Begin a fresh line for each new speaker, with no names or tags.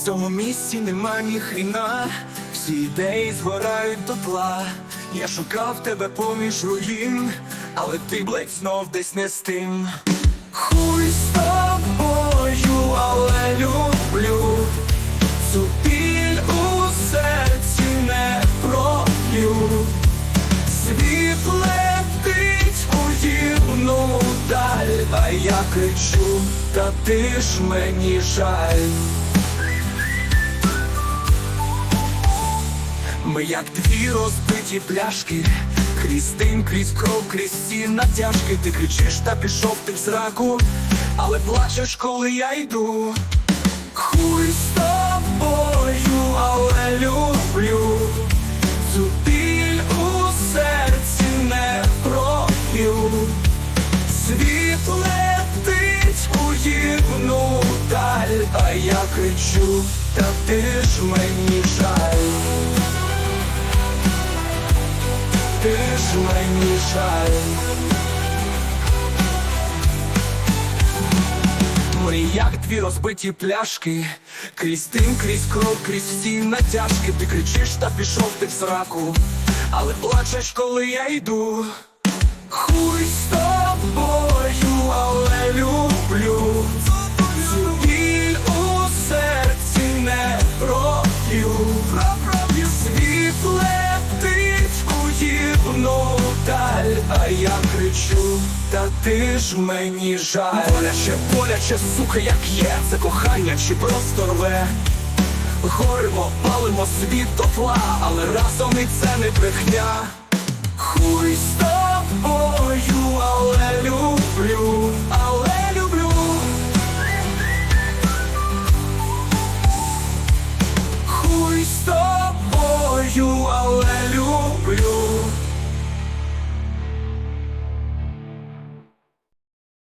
В цьому місці нема ні хріна, всі ідеї згорають до тла. Я шукав тебе поміж руїн, але ти, блядь, знов десь не з тим. Хуй з тобою, але люблю цю біль у серці не проб'ю. Світ летить у гірну даль, а я кричу, та ти ж мені жаль. Ми як дві розбиті пляшки, крізь дим, крізь кров, крізь ці натяжки. Ти кричиш та пішов ти в зраку, але плачеш, коли я йду. Хуй з тобою, але люблю цю біль у серці не проб'ю. Світ летить у гірну даль, а я кричу, та ти ж мені жаль. Ти ж мені жаль. Ми як дві розбиті пляшки, крізь тим, крізь кров, крізь всі натяжки. Ти кричиш та пішов ти в сраку, але плачеш, коли я йду. Хуй з а я кричу, та ти ж мені жаль Боляче, боляче, сука, як є, це кохання чи просто рве. Горимо, палимо світ до тла, але разом і це не брехня. Хуй з тобою, але люблю, але люблю. Хуй з тобою